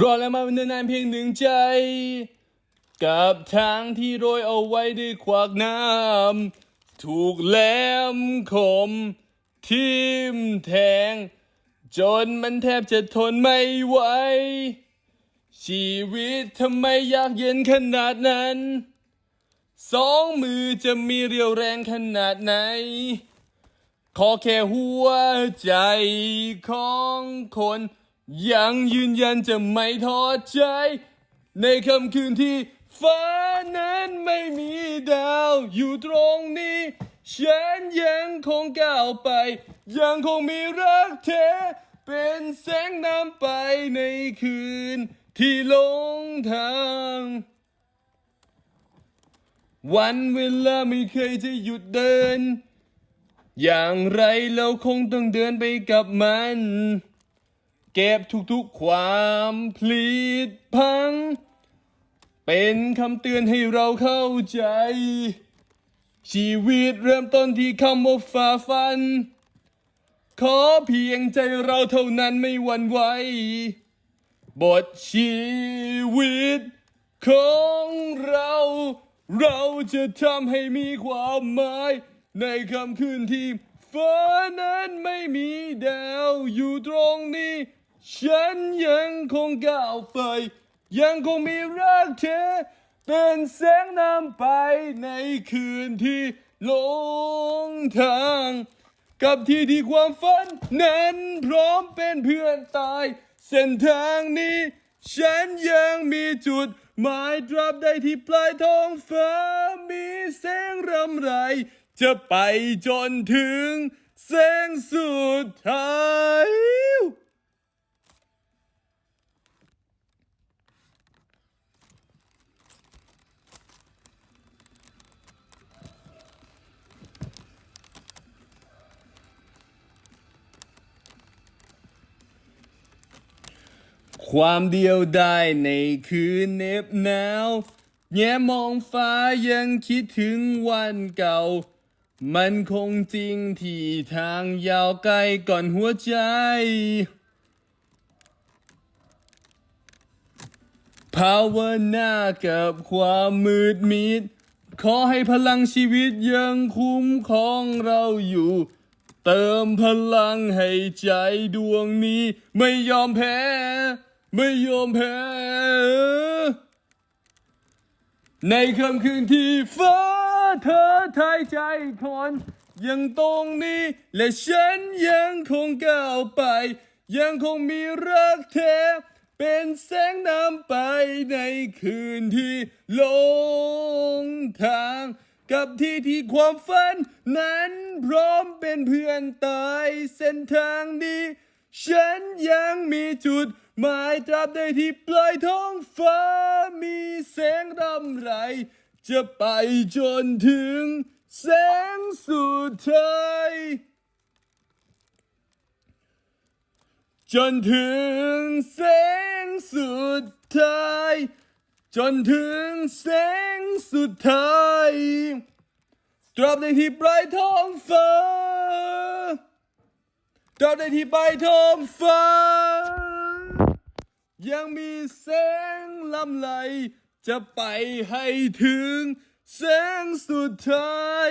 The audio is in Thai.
รอแล้วมาเป็นนานเพียงหนึ่งใจ กับทางที่โรยเอาไว้ด้วยขวากน้ำถูกแหลมคมทิ่มแทง จนมันแทบจะทนไม่ไหว ชีวิตทำไมยากเย็นขนาดนั้น สองมือจะมีเรียวแรงขนาดไหน ขอแค่หัวใจของคน ยังยืนยันจะไม่ท้อใจ ในค่ำคืนที่ฟ้านั้นไม่มีดาว อยู่ตรงนี้ ฉันยังคงก้าวไป ยังคงมีรักเธอ เป็นแสงนำไปในคืนที่หลงทาง วันเวลาไม่เคยจะหยุดเดิน อย่างไรเราคงต้องเดินไปกับมัน เก็บทุกๆความพลีดพัง เป็นคำเตือนให้เราเข้าใจ ชีวิตเริ่มต้นที่คำว่าฝ่าฟัน ขอเพียงใจเราเท่านั้นไม่หวั่นไหวบทชีวิตของเรา เราจะทำให้มีความหมาย ในคำคืนที่ฟ้านั้นไม่มีดาวอยู่ตรงนี้ ฉันยังคงก้าวไป ยังคงมีรักเธอเป็นแสงนำไปในคืนที่หลงทาง กับที่ที่ความฝันนั้นพร้อมเป็นเพื่อนตาย เส้นทางนี้ ฉันยังมีจุดหมายตราบใดที่ปลายท้องฟ้ามีแสงรำไร จะไปจนถึงแสงสุดท้าย ความเดียวได้ในคืนเหน็บหนาว แง่มองฟ้ายังคิดถึงวันเก่า มันคงจริงที่ทางยาวไกลก่อนหัวใจ ภาวนากับความมืดมิด ขอให้พลังชีวิตยังคุ้มครองเราอยู่ เติมพลังให้ใจดวงนี้ไม่ยอมแพ้ ไม่ยอมแพ้ ในค่ำคืนที่ฟ้าเธอทายใจคน ยังตรงนี้และฉันยังคงก้าวไป ยังคงมีรักเธอเป็นแสงนำไปในคืนที่หลงทาง กับที่ที่ความฝันนั้นพร้อมเป็นเพื่อนตายเส้นทางนี้ ฉันยังมีจุดหมายตราบใดที่ปลายท้องฟ้ามีแสงรำไร จะไปจนถึงแสงสุดท้ายจนถึงแสงสุดท้าย จนถึงแสงสุดท้ายตราบใดที่ปลายท้องฟ้า ตราบในที่ปลายท้องฟ้า ยังมีแสงลำไหล จะไปให้ถึงแสงสุดท้าย